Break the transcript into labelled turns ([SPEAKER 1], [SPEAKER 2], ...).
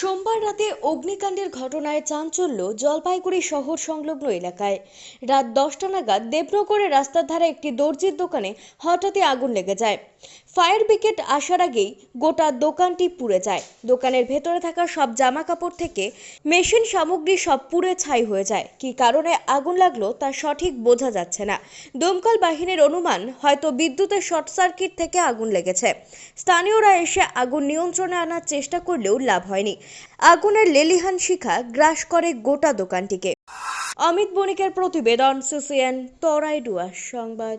[SPEAKER 1] সোমবার রাতে অগ্নিকাণ্ডের ঘটনায় চাঞ্চল্য জলপাইগুড়ি শহর সংলগ্ন এলাকায়। রাত দশটা নাগাদ দেবনগরের রাস্তার ধারে একটি দর্জির দোকানে হঠাৎই আগুন লেগে যায়। ফায়ার ব্রিগেড আসার আগেই গোটা দোকানটি পুড়ে যায়। দোকানের ভেতরে থাকা সব জামা কাপড় থেকে মেশিন সামগ্রী সব পুড়ে ছাই হয়ে যায়। কী কারণে আগুন লাগল তা সঠিক বোঝা যাচ্ছে না। দমকল বাহিনীর অনুমান, হয়তো বিদ্যুতের শর্ট সার্কিট থেকে আগুন লেগেছে। স্থানীয়রা এসে আগুন নিয়ন্ত্রণে আনার চেষ্টা করলেও লাভ হয়নি। আগুনের লেলিহান শিখা গ্রাস করে গোটা দোকানটিকে। অমিত বণিকের প্রতিবেদন সিসিএন তরাইডুয়া সংবাদ।